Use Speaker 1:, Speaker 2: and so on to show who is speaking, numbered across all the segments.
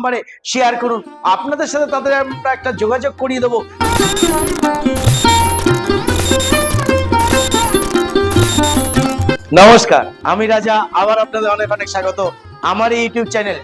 Speaker 1: নাম্বারে শেয়ার করুন। আপনাদের সাথে তাদের আমরা একটা যোগাযোগ করিয়ে দেবো। নমস্কার, আমি রাজা, আবার আপনাদের অনেক অনেক স্বাগত। আমার এই ইউটিউব চ্যানেল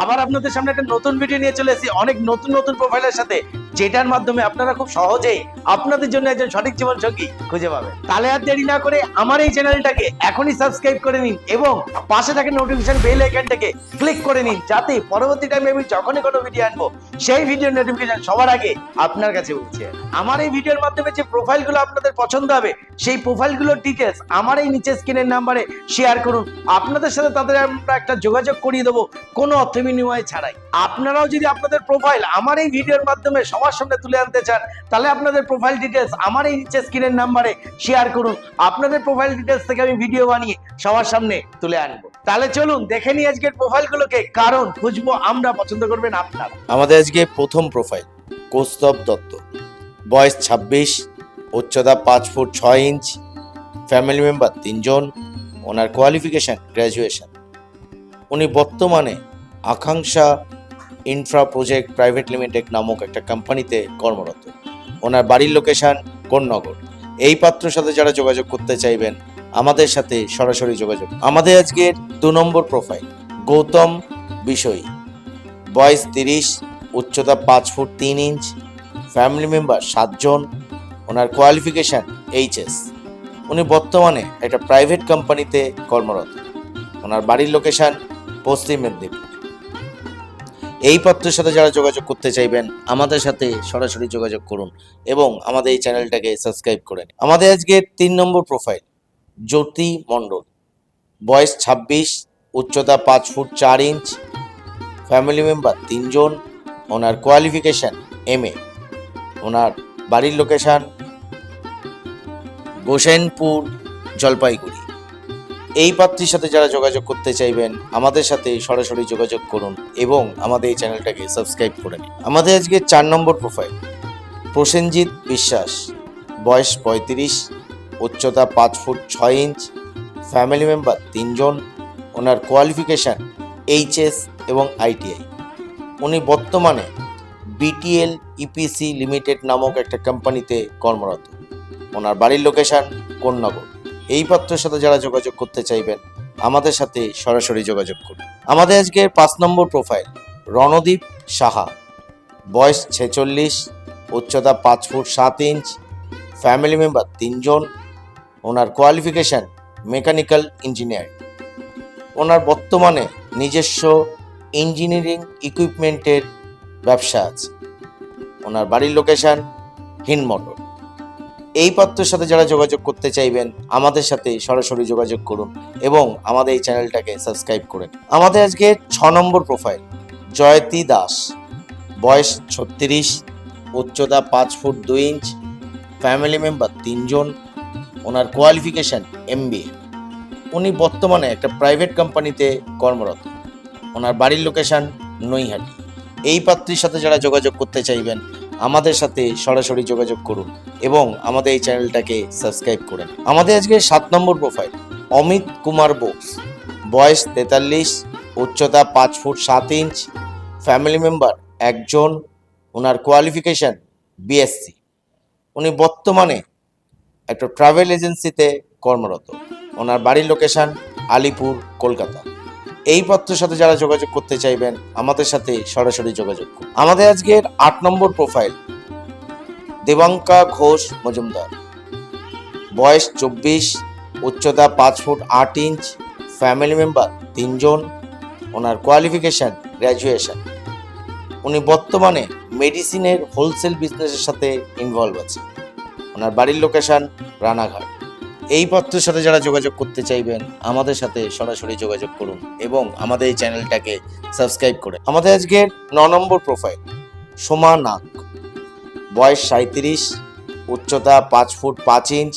Speaker 1: আবার আপনাদের সামনে একটা নতুন ভিডিও নিয়ে চলে এসেছি। অনেক নতুন নতুন প্রোফাইলের সাথে, যেটার মাধ্যমে আপনারা খুব সহজেই আপনাদের জন্য একজন সঠিক জীবন সঙ্গী খুঁজে পাবেন। তাহলে আর দেরি না করে আমার এই চ্যানেলটাকে এখনই সাবস্ক্রাইব করে নিন এবং পাশে থাকে নোটিফিকেশন বেল আইকনটাকে ক্লিক করে নিন। যাতে পরবর্তী টাইমে আমি যখনই কোনো ভিডিও আনব সেই ভিডিওর নোটিফিকেশন সবার আগে আপনার কাছে যাবে। আমার এই ভিডিওর মাধ্যমে যে প্রোফাইলগুলো আপনাদের পছন্দ হবে, সেই প্রোফাইলগুলোর ডিটেলস আমার এই নিচে স্ক্রিনের নাম্বারে শেয়ার করুন। আপনাদের সাথে তাদের আমরা একটা যোগাযোগ করিয়ে দেবো, কোনো অর্থ বিনিময় ছাড়াই। আপনারাও যদি আপনাদের প্রোফাইল আমার এই ভিডিওর মাধ্যমে সবার সামনে তুলে আনতে চান, তাহলে আপনাদের প্রোফাইল ডিটেলস আমার এই নিচে স্ক্রিনের নাম্বারে শেয়ার করুন। আপনাদের প্রোফাইল ডিটেলস থেকে আমি ভিডিও বানিয়ে সবার সামনে তুলে আনব। তাহলে চলুন, দেখে নিই আজকের প্রোফাইলগুলোকে কারণ খুঁজবো, আমরা পছন্দ করবেন আপনারা।
Speaker 2: আমাদের আজকে প্রথম প্রোফাইল কৌস্তব দত্ত। বয়স ছাব্বিশ, উচ্চতা পাঁচ ফুট ছয় ইঞ্চ ফ্যামিলি মেম্বার তিনজন, ওনার কোয়ালিফিকেশন গ্র্যাজুয়েশন উনি বর্তমানে আকাঙ্ক্ষা ইনফ্রা প্রজেক্ট প্রাইভেট লিমিটেড নামক একটা কোম্পানিতে কর্মরত। ওনার বাড়ির লোকেশন কোন্নগর। এই পাত্রের সাথে যারা যোগাযোগ করতে চাইবেন, আমাদের সাথে সরাসরি যোগাযোগ। আমাদের আজকের দু নম্বর প্রোফাইল গৌতম বিষয়ী বয়স তিরিশ উচ্চতা পাঁচ ফুট তিন ইঞ্চ ফ্যামিলি মেম্বার সাতজন, ওনার কোয়ালিফিকেশান এইচএস উনি বর্তমানে একটা প্রাইভেট কোম্পানিতে কর্মরত। ওনার বাড়ির লোকেশন পশ্চিম মেদিনীপুর। এই পত্রের সাথে যারা যোগাযোগ করতে চাইবেন, আমাদের সাথে সরাসরি যোগাযোগ করুন এবং আমাদের এই চ্যানেলটাকে সাবস্ক্রাইব করে নিন। আমাদের আজকে তিন নম্বর প্রোফাইল জ্যোতি মণ্ডল। বয়স ছাব্বিশ, উচ্চতা পাঁচ ফুট চার ইঞ্চ ফ্যামিলি মেম্বার তিনজন ওনার কোয়ালিফিকেশান এম এ ওনার বাড়ির লোকেশান গোসেনপুর, জলপাইগুড়ি। এই পাত্রীর সাথে যারা যোগাযোগ করতে চাইবেন, আমাদের সাথে সরাসরি যোগাযোগ করুন এবং আমাদের এই চ্যানেলটাকে সাবস্ক্রাইব করে নিন। আমাদের আজকে চার নম্বর প্রোফাইল প্রসেনজিৎ বিশ্বাস, বয়স পঁয়ত্রিশ, উচ্চতা পাঁচ ফুট ছয় ইঞ্চ ফ্যামিলি মেম্বার তিনজন, ওনার কোয়ালিফিকেশান এইচএস এবং আইটিআই উনি বর্তমানে বিটিএল ইপিসি লিমিটেড নামক একটা কোম্পানিতে কর্মরত। ওনার বাড়ির লোকেশন কোন্নগর। এই পাত্রের সাথে যারা যোগাযোগ করতে চাইবেন, আমাদের সাথে সরাসরি যোগাযোগ করুন। আমাদের আজকের পাঁচ নম্বর প্রোফাইল রণদীপ সাহা। বয়স ছেচল্লিশ, উচ্চতা পাঁচ ফুট সাত ইঞ্চ ফ্যামিলি মেম্বার তিনজন। ওনার কোয়ালিফিকেশান মেকানিক্যাল ইঞ্জিনিয়ারিং ওনার বর্তমানে নিজস্ব ইঞ্জিনিয়ারিং ইকুইপমেন্টের ব্যবসা আছে। ওনার বাড়ির লোকেশান হিনমটর এই পাত্রের সাথে যারা যোগাযোগ করতে চাইবেন, আমাদের সাথে সরাসরি যোগাযোগ করুন এবং আমাদের এই চ্যানেলটাকে সাবস্ক্রাইব করুন আমাদের আজকে ছ নম্বর প্রোফাইল, জয়তি দাস। বয়স ছত্রিশ, উচ্চতা পাঁচ ফুট দুই ইঞ্চ, ফ্যামিলি মেম্বার তিনজন, ওনার কোয়ালিফিকেশন এমবিএ। উনি বর্তমানে একটা প্রাইভেট কোম্পানিতে কর্মরত। ওনার বাড়ির লোকেশন নৈহাটি। এই পাত্রীর সাথে যারা যোগাযোগ করতে চাইবেন, আমাদের সাথে সরাসরি যোগাযোগ করুন এবং আমাদের এই চ্যানেলটাকে সাবস্ক্রাইব করুন আমাদের আজকে সাত নম্বর প্রোফাইল অমিত কুমার বোস। বয়স তেতাল্লিশ, উচ্চতা পাঁচ ফুট সাত ইঞ্চ ফ্যামিলি মেম্বার একজন, ওনার কোয়ালিফিকেশন বিএসসি উনি বর্তমানে একটা ট্রাভেল এজেন্সিতে কর্মরত। ওনার বাড়ির লোকেশন আলিপুর, কলকাতা। এই পত্রের সাথে যারা যোগাযোগ করতে চাইবেন, আমাদের সাথে সরাসরি যোগাযোগ করুন। আমাদের আজকের আট নম্বর প্রোফাইল দেবাঙ্কা ঘোষ মজুমদার। বয়স চব্বিশ, উচ্চতা পাঁচ ফুট আট ইঞ্চ ফ্যামিলি মেম্বার তিনজন, ওনার কোয়ালিফিকেশন গ্র্যাজুয়েশন উনি বর্তমানে মেডিসিনের হোলসেল বিজনেসের সাথে ইনভলভ আছে ওনার বাড়ির লোকেশন রানাঘাট। এই পত্রের সাথে যারা যোগাযোগ করতে চাইবেন, আমাদের সাথে সরাসরি যোগাযোগ করুন এবং আমাদের এই চ্যানেলটাকে সাবস্ক্রাইব করে আমাদের আজকের ন নম্বর প্রোফাইল সোমা নাক বয়স সাঁত্রিশ উচ্চতা পাঁচ ফুট পাঁচ ইঞ্চ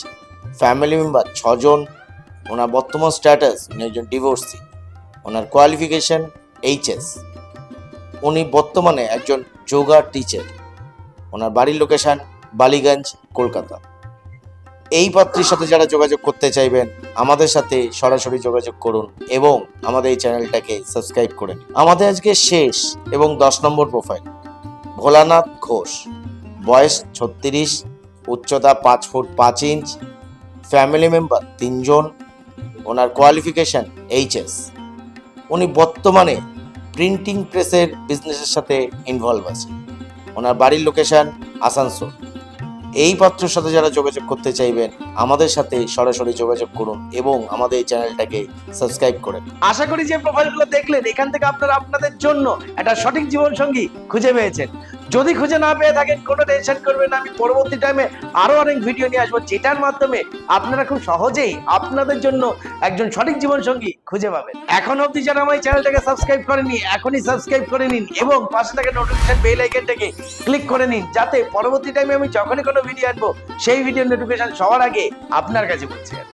Speaker 2: ফ্যামিলি মেম্বার ছজন, ওনার বর্তমান স্ট্যাটাস উনি একজন ডিভোর্সি ওনার কোয়ালিফিকেশন এইচএস উনি বর্তমানে একজন যোগা টিচার ওনার বাড়ির লোকেশান বালিগঞ্জ, কলকাতা। এই পাত্রীর সাথে যারা যোগাযোগ করতে চাইবেন, আমাদের সাথে সরাসরি যোগাযোগ করুন এবং আমাদের এই চ্যানেলটাকে সাবস্ক্রাইব করে নিন। আমাদের আজকে শেষ এবং দশ নম্বর প্রোফাইল ভোলানাথ ঘোষ। বয়স ছত্রিশ, উচ্চতা পাঁচ ফুট পাঁচ ইঞ্চ ফ্যামিলি মেম্বার তিনজন, ওনার কোয়ালিফিকেশন এইচএস উনি বর্তমানে প্রিন্টিং প্রেসের বিজনেসের সাথে ইনভলভ আছে ওনার বাড়ির লোকেশন আসানসোল। এই পাত্রের সাথে যারা যোগাযোগ করতে চাইবেন, আমাদের সাথে সরাসরি যোগাযোগ করুন এবং আমাদের এই চ্যানেলটাকে সাবস্ক্রাইব করেন
Speaker 1: আশা করি যে প্রোফাইলগুলো দেখলেন, এখান থেকে আপনারা আপনাদের জন্য একটা সঠিক জীবন সঙ্গী খুঁজে পেয়েছেন। যদি খুঁজে না পেয়ে থাকেন, কোনো টেনশন করবেন আমি পরবর্তী টাইমে আরও অনেক ভিডিও নিয়ে আসব, যেটার মাধ্যমে আপনারা খুব সহজেই আপনাদের জন্য একজন সঠিক জীবন সঙ্গী খুঁজে পাবেন। এখন অবধি যারা আমার চ্যানেলটাকে সাবস্ক্রাইব করেনি এখনই সাবস্ক্রাইব করে নিন এবং পাশে থাকা নোটিফিকেশন বেল আইকনটাকে ক্লিক করে নিন, যাতে পরবর্তী টাইমে আমি যখনই কোনো ভিডিও আনব, সেই ভিডিও নোটিফিকেশন সবার আগে আপনার কাছে পৌঁছে